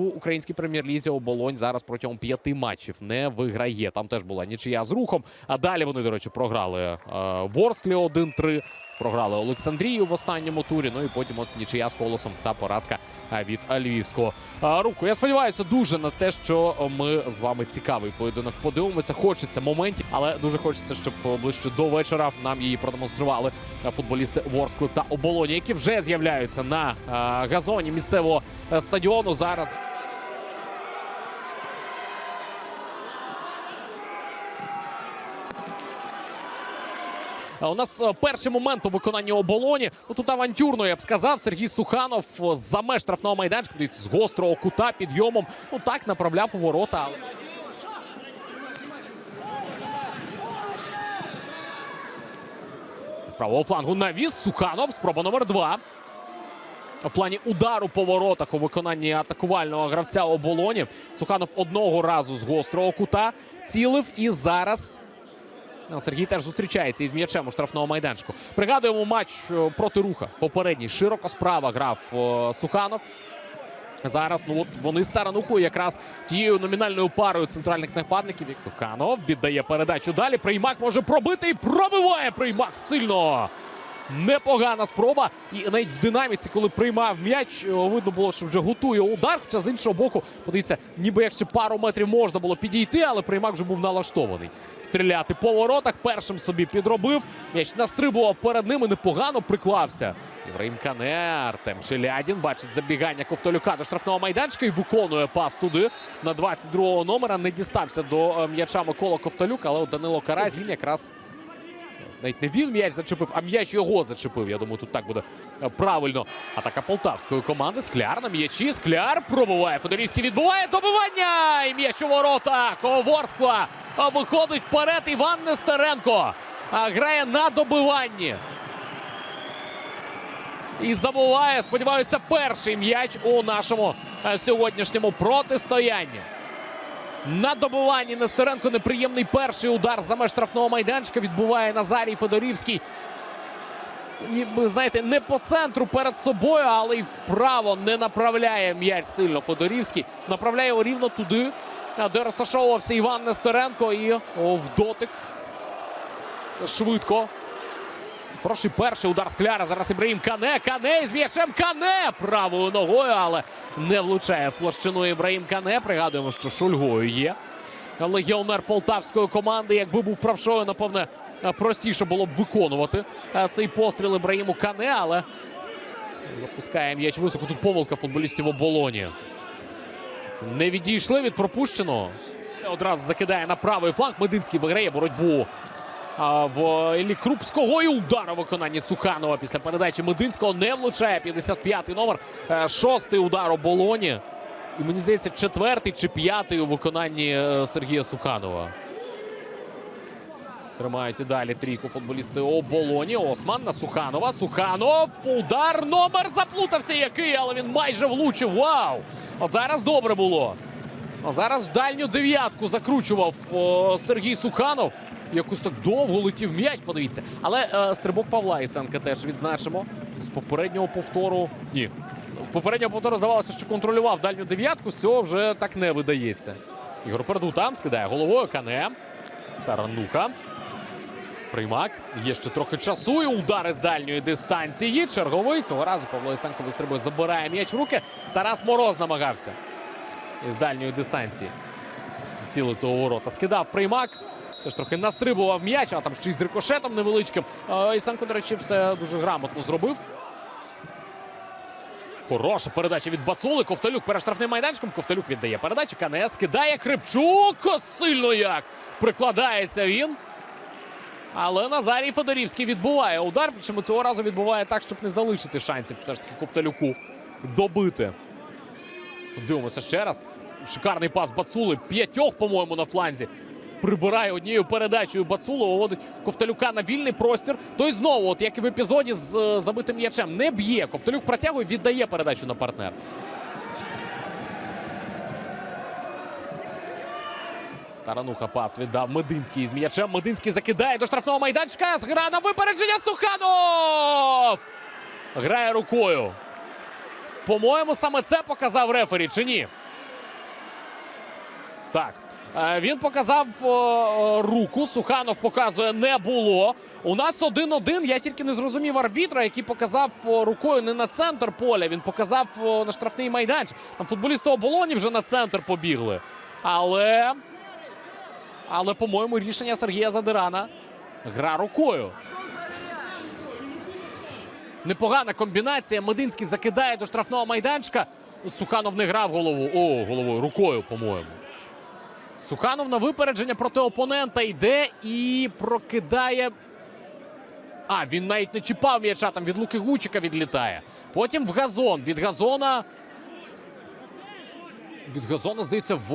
в українській прем'єр-лізі оболонь зараз протягом п'яти матчів не виграє. Там теж була нічия з рухом. А далі вони, до речі, програли е, Ворсклі 1-3. Програли Олександрію в останньому турі. Ну і потім от нічия з колосом та поразка е, від е, львівського руху. Я сподіваюся дуже на те, що ми з вами цікавий поєдинок подивимося. Хочеться моментів, але дуже хочеться, щоб ближче до вечора нам її продемонстрували футболісти Ворскли та Оболоні, які вже з'являються на газоні місцевого стадіону. Зараз У нас е, перший момент у виконанні оболоні. Ну тут авантюрно, я б сказав. Сергій Суханов е, за меж штрафного майданчика з гострого кута підйомом. Ну так направляв у ворота. З правого флангу навіс. Суханов. Спроба номер два. В плані удару по воротах у виконанні атакувального гравця оболоні. Суханов одного разу з гострого кута цілив і зараз Сергій теж зустрічається із м'ячем у штрафному майданчику. Пригадуємо матч е, проти руха. Попередній широко справа грав е, Суханов. Зараз ну от вони старануху якраз тією номінальною парою центральних нападників. Суханов віддає передачу далі. Приймак може пробити і пробиває приймак сильно. Непогана спроба. І навіть в динаміці, коли приймав м'яч, е, видно було, що вже готує удар. Хоча з іншого боку, подивіться, ніби як ще пару метрів можна було підійти, але приймак вже був налаштований. Стріляти по воротах. Першим собі підробив. М'яч настрибував перед ним і непогано приклався. Євраїм Кане, Артем Челядін бачить забігання Ковтолюка до штрафного майданчика і виконує пас туди. На 22-го номера не дістався до е, м'яча Микола Ковтолюк, але от Данило Карась він якраз навіть не він м'яч зачепив, а м'яч його зачепив. Я думаю, тут так буде е, правильно. Атака полтавської команди. Скляр на м'ячі. Скляр пробиває. Федорівський відбуває добивання. І м'яч у воротах. О, Ворскла А виходить вперед. Іван Нестеренко грає на добиванні. І забуває, сподіваюся, перший м'яч у нашому е, сьогоднішньому протистоянні. На добуванні Нестеренко неприємний перший удар за меж штрафного майданчика відбуває Назарій Федорівський. Ніби, знаєте, не по центру перед собою, але й вправо не направляє м'яч сильно Федорівський. Направляє його рівно туди, де розташовувався Іван Нестеренко. І в дотик. Швидко. Хороший перший удар скляра. Зараз Ібраїм Кане. Кане із м'ячем Кане правою ногою, але не влучає в площину Ібраїм Кане. Пригадуємо, що Шульгою є. Легіонер полтавської команди. Якби був правшою, напевне, простіше було б виконувати е, цей постріл Ібраїму Кане, але запускає м'яч високо. Тут помилка футболістів оболоні. Не відійшли від пропущеного. Одразу закидає на правий фланг. Мединський виграє боротьбу в Елі Крупського і удар у виконанні Суханова після передачі Мединського не влучає 55-й номер. Е, Шостий удар у Болоні. І мені здається, четвертий чи п'ятий у виконанні е, Сергія Суханова. Тримають і далі трійку футболісти оболоні. Осман на Суханова. Суханов. Удар. Номер заплутався який, але він майже влучив. Вау! От зараз добре було. А зараз в дальню дев'ятку закручував о, Сергій Суханов. Якось так довго летів м'яч, подивіться. Але е, стрибок Павла Ісенка теж відзначимо. З попереднього повтору. Ні. Попереднього повтору здавалося, що контролював дальню дев'ятку. З цього вже так не видається. Ігор Перду там скидає головою Кане. Тарануха. Приймак. Є ще трохи часу. І удари з дальньої дистанції. Черговий. Цього разу Павло Ісенко вистрибує, забирає м'яч в руки. Тарас Мороз намагався. Із дальньої дистанції. Цілити у ворота. Скидав приймак. Теж трохи настрибував м'яч, а там ще й з рикошетом невеличким. Е, Ісенко, до речі, все дуже грамотно зробив. Хороша передача від Бацули. Ковталюк перед штрафним майданчиком. Ковталюк віддає передачу. Кане скидає Кривчук. Сильно як прикладається він. Але Назарій Федорівський відбуває удар. Причому цього разу відбуває так, щоб не залишити шансів все ж таки Ковталюку добити. Дивимося ще раз. Шикарний пас Бацули. П'ятьох, по-моєму, на фланзі. Прибирає однією передачею Бацулу, виводить Ковталюка на вільний простір. Той знову, от як і в епізоді з е, забитим м'ячем, не б'є. Ковталюк протягує, віддає передачу на партнер. Тарануха пас віддав Мединський з м'ячем. Мединський закидає до штрафного майданчика. Гра на випередження Суханов! Грає рукою. По-моєму, саме це показав рефері, чи ні? Так. Е, Він показав руку. Суханов показує не було. У нас 1-1. Я тільки не зрозумів арбітра, який показав рукою не на центр поля. Він показав на штрафний майданчик. Там футболісти оболоні вже на центр побігли. Але. Але, по-моєму, рішення Сергія Задирана. Гра рукою. Непогана комбінація. Мединський закидає до штрафного майданчика. Суханов не грав голову. О, головою, рукою, по-моєму. Суханов на випередження проти опонента йде і прокидає. А, він навіть не чіпав м'яча, там від Луки Гучика відлітає. Потім в газон. Від газона. Від газона, здається, в,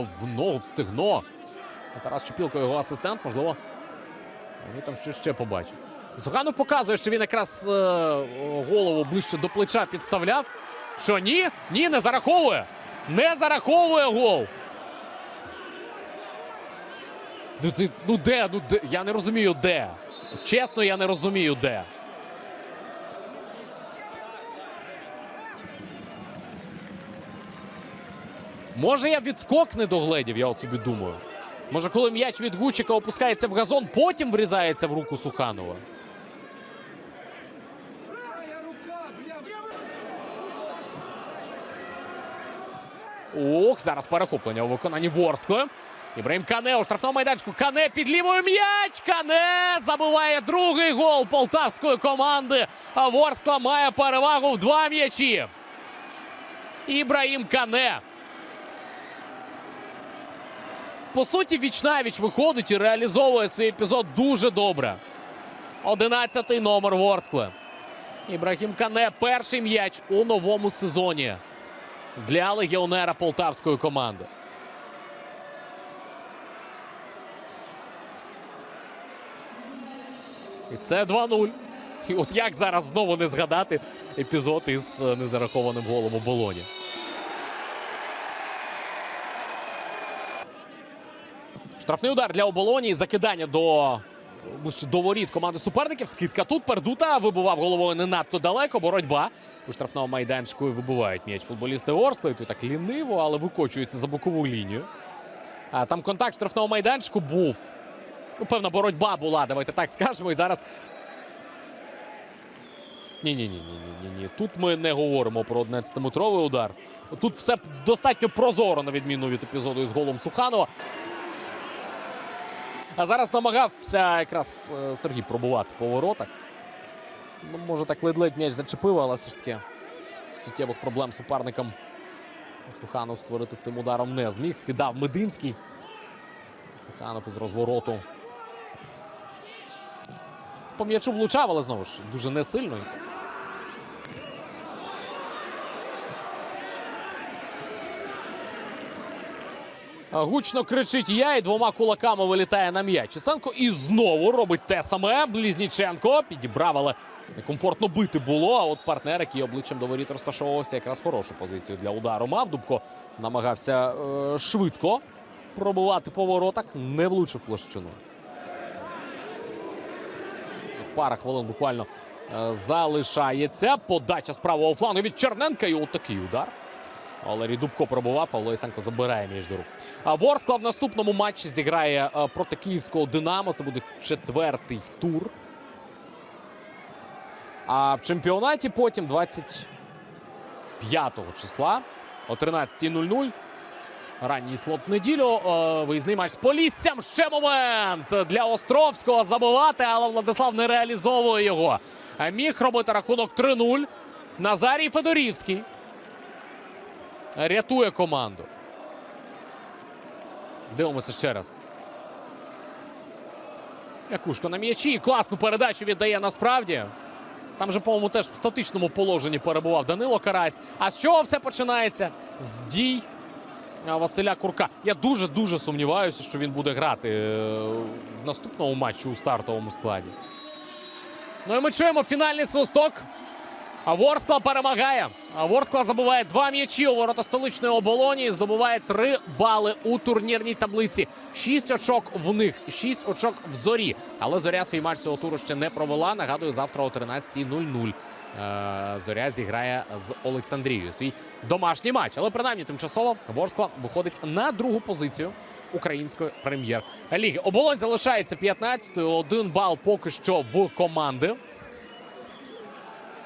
в ногу, в стегно. Тарас Чепілко, його асистент, можливо. Вони там щось ще побачать. Суханов показує, що він якраз е, голову ближче до плеча підставляв. Що ні? Ні, не зараховує. Не зараховує гол. Ну, ну де? Ну де? Я не розумію, де. Чесно, я не розумію, де. Може, я відскок не догледів, я от собі думаю. Може, коли м'яч від Гучика опускається в газон, потім врізається в руку Суханова. Ох, зараз перехоплення у виконанні Ворскли. Ібраїм Кане у штрафному майданчику. Кане під лівою м'яч. Кане забиває другий гол полтавської команди. А Ворскла має перевагу в два м'ячі. Ібраїм Кане. По суті, віч-навіч виходить і реалізовує свій епізод дуже добре. Одинадцятий номер Ворскли. Ібрахім Кане перший м'яч у новому сезоні для легіонера полтавської команди. І це 2-0. І от як зараз знову не згадати епізод із е, незарахованим голом у болоні. Штрафний удар для оболоні. Закидання до, до воріт команди суперників. Скидка тут. Пердута вибував головою не надто далеко. Боротьба у штрафному майданчику і вибивають м'яч футболісти Орсли. Тут так ліниво, але викочується за бокову лінію. А, там контакт штрафного майданчику був. Ну, певна боротьба була, давайте так скажемо. І зараз. Ні, ні, ні, ні, ні, ні. Тут ми не говоримо про 11-метровий удар. Тут все достатньо прозоро, на відміну від епізоду із голом Суханова. А зараз намагався якраз е, Сергій пробувати по воротах. Ну, може, так ледь-ледь м'яч зачепив, але все ж таки суттєвих проблем суперникам Суханов створити цим ударом не зміг. Скидав Мединський. Суханов із розвороту. По м'ячу влучав, але знову ж дуже не сильно. Гучно кричить я і двома кулаками вилітає на м'яч. Ісенко і знову робить те саме. Близніченко підібрав, але некомфортно бити було. А от партнер, який обличчям до воріт розташовувався, якраз хорошу позицію для удару мав. Дубко намагався е, швидко пробувати по воротах, не влучив площину. З пара хвилин буквально е, залишається. Подача з правого флангу від Черненка. І от такий удар. Валерій Дубко пробував, Павло Ісенко забирає між рук. А Ворскла в наступному матчі зіграє е, проти київського Динамо. Це буде четвертий тур. А в чемпіонаті потім 25 числа о 13.00. Ранній слот неділю. е, Виїзний матч з Поліссям. Ще момент для Островського забивати, але Владислав не реалізовує його. Е, Міг робити рахунок 3-0. Назарій Федорівський рятує команду. Дивимося ще раз. Якушко на м'ячі. Класну передачу віддає насправді. Там же, по-моєму, теж в статичному положенні перебував Данило Карась. А з чого все починається? З дій Василя Курка. Я дуже-дуже сумніваюся, що він буде грати е, в наступному матчі у стартовому складі. Ну і ми чуємо фінальний свисток. А Ворскла перемагає. А Ворскла забуває два м'ячі у ворота столичної оболоні і здобуває три бали у турнірній таблиці. Шість очок в них, шість очок в зорі. Але зоря свій матч цього туру ще не провела. Нагадую, завтра о 13.00 е, Зоря зіграє з Олександрією. Свій домашній матч. Але принаймні тимчасово Ворскла виходить на другу позицію української прем'єр-ліги. Оболонь залишається 15-ю. Один бал поки що в команди.